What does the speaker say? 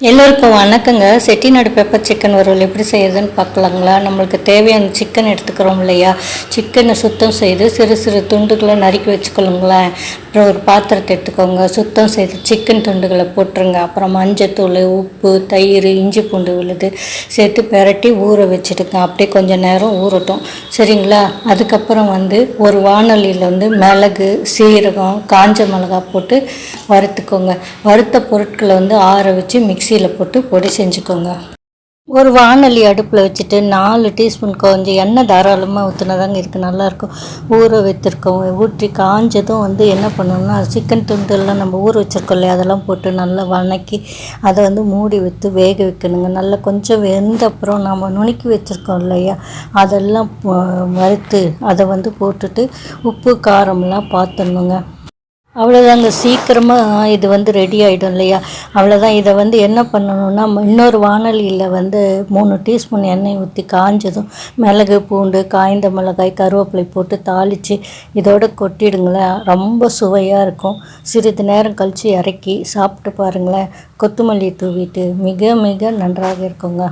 எல்லோருக்கும் வணக்கங்க. Chettinad pepper chicken வறுவல் எப்படி செய்யுதுன்னு பார்க்கலாங்களா? நம்மளுக்கு தேவையான சிக்கன் எடுத்துக்கிறோம் இல்லையா? சிக்கனை சுத்தம் செய்து சிறு சிறு துண்டுகளை நறுக்கி வச்சுக்கொள்ளுங்களேன் ஒரு பாத்திரத்தை எடுத்துக்கோங்க. சுத்தம் செய்து சிக்கன் துண்டுகளை போட்டுருங்க. அப்புறம் மஞ்சத்தூள் உப்பு தயிர் இஞ்சி பூண்டு விழுது சேர்த்து பெரட்டி ஊற வச்சுடுங்க. அப்படியே கொஞ்சம் நேரம் ஊறட்டும். சரிங்களா? அதுக்கப்புறம் வந்து ஒரு வானொலியில் வந்து மிளகு சீரகம் காஞ்ச மிளகா போட்டு வறுத்துக்கோங்க. வறுத்த பொருட்களை வந்து ஆற வச்சு மிக்சியில் போட்டு பொடி செஞ்சுக்கோங்க. ஒரு வானொலி அடுப்பில் வச்சுட்டு நாலு டீஸ்பூன் கொஞ்சம் எண்ணெய் தாராளமாக ஊற்றினதாங்க இருக்குது நல்லாயிருக்கும் ஊற வைத்திருக்கோம் ஊற்றி காஞ்சதும் வந்து என்ன பண்ணணும்னா சிக்கன் துண்டுலாம் நம்ம ஊற வச்சுருக்கோம் இல்லையா அதெல்லாம் போட்டு நல்லா வணக்கி அதை வந்து மூடி வைத்து வேக வைக்கணுங்க. நல்லா கொஞ்சம் வெந்த அப்புறம் நம்ம நுணுக்கி வச்சுருக்கோம் இல்லையா அதெல்லாம் வறுத்து அதை வந்து போட்டுட்டு உப்பு காரம்லாம் பார்த்துடணுங்க அவ்வளோதாங்க சீக்கிரமாக இது வந்து ரெடி ஆகிடும் இல்லையா? அவ்வளோதான் இதை வந்து என்ன பண்ணணும்னா இன்னொரு வானொலியில் வந்து மூணு டீஸ்பூன் எண்ணெய் ஊற்றி காஞ்சதும் மிளகு பூண்டு காய்ந்த மிளகாய் கருவேப்பிலை போட்டு தாளித்து இதோட கொட்டிடுங்களேன். ரொம்ப சுவையாக இருக்கும். சிறிது நேரம் கழித்து இறக்கி சாப்பிட்டு பாருங்களேன். கொத்தமல்லி தூவிட்டு மிக மிக நன்றாக இருக்குங்க.